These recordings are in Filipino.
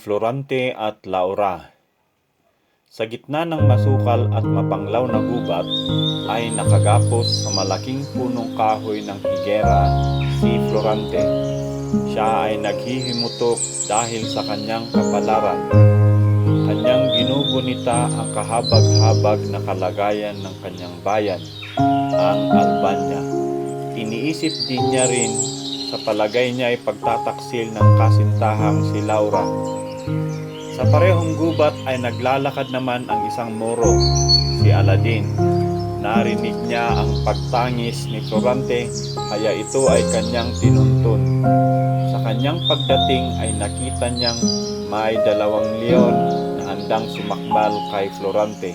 Florante at Laura. Sa gitna ng masukal at mapanglaw na gubat ay nakagapos sa malaking punong kahoy ng higera si Florante. Siya ay naghihimutok dahil sa kanyang kapalaran. Kanyang ginugunita ang kahabag-habag na kalagayan ng kanyang bayan, ang Albania. Iniisip din niya rin sa palagay niya ay pagtataksil ng kasintahang si Laura. Sa parehong gubat ay naglalakad naman ang isang moro, si Aladdin. Narinig niya ang pagtangis ni Florante kaya ito ay kanyang tinuntun. Sa kanyang pagdating ay nakita niyang may dalawang leon na handang sumakbal kay Florante.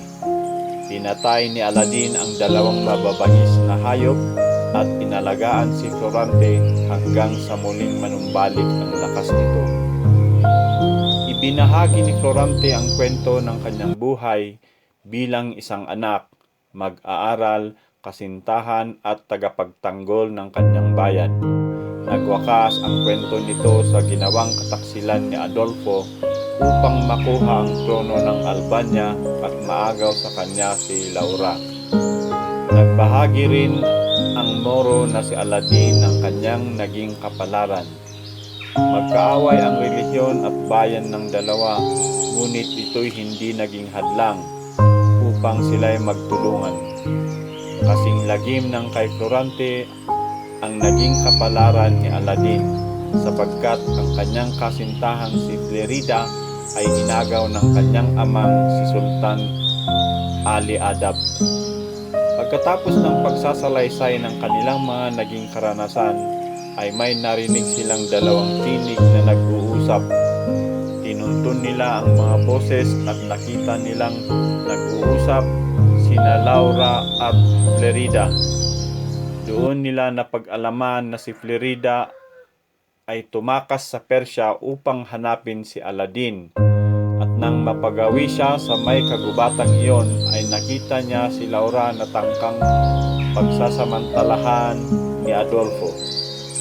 Pinatay ni Aladdin ang dalawang mababangis na hayop at inalagaan si Florante hanggang sa muling manumbalik ang lakas nito. Ibinahagi ni Florante ang kwento ng kanyang buhay bilang isang anak, mag-aaral, kasintahan at tagapagtanggol ng kanyang bayan. Nagwakas ang kwento nito sa ginawang kataksilan ni Adolfo upang makuha ang trono ng Albania at maagaw sa kanya si Laura. Nagbahagi rin ang Moro na si Aladdin ng kanyang naging kapalaran. Magkaaway ang relihiyon at bayan ng dalawa, ngunit ito'y hindi naging hadlang upang sila'y magtulungan. Kasing lagim ng kay Florante ang naging kapalaran ni Aladdin sapagkat ang kanyang kasintahang si Flerida ay inagaw ng kanyang amang si Sultan Ali Adab. Pagkatapos ng pagsasalaysay ng kanilang mga naging karanasan, ay may narinig silang dalawang tinig na nag-uusap. Tinuntun nila ang mga boses at nakita nilang nag-uusap sina Laura at Flerida. Doon nila napag-alaman na si Flerida ay tumakas sa Persya upang hanapin si Aladdin. At nang mapagawi siya sa may kagubatang iyon ay nakita niya si Laura na tangkang pagsasamantalahan ni Adolfo.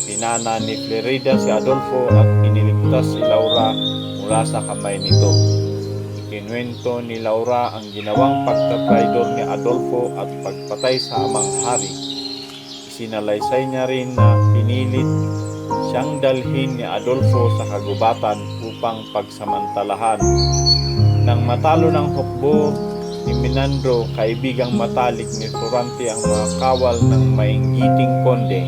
Pinana ni Flerida si Adolfo at iniligtas si Laura mula sa kamay nito. Ikinwento ni Laura ang ginawang pagtatraidor ni Adolfo at pagpatay sa amang hari. Isinalaysay niya rin na pinilit siyang dalhin ni Adolfo sa kagubatan upang pagsamantalahan. Nang matalo ng hukbo ni Minandro, kaibigang matalik ni Florante ang mga kawal ng mainggiting konde,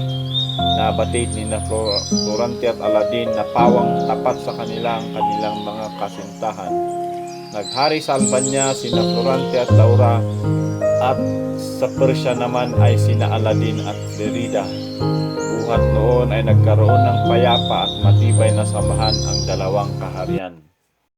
nabatid ni na Flor- Florante at Aladdin na pawang tapat sa kanila ang kanilang mga kasintahan. Naghari sa Albania sina Florante at Laura at sa Persya naman ay sina Aladdin at Derrida. Buhat noon ay nagkaroon ng payapa at matibay na samahan ang dalawang kaharian.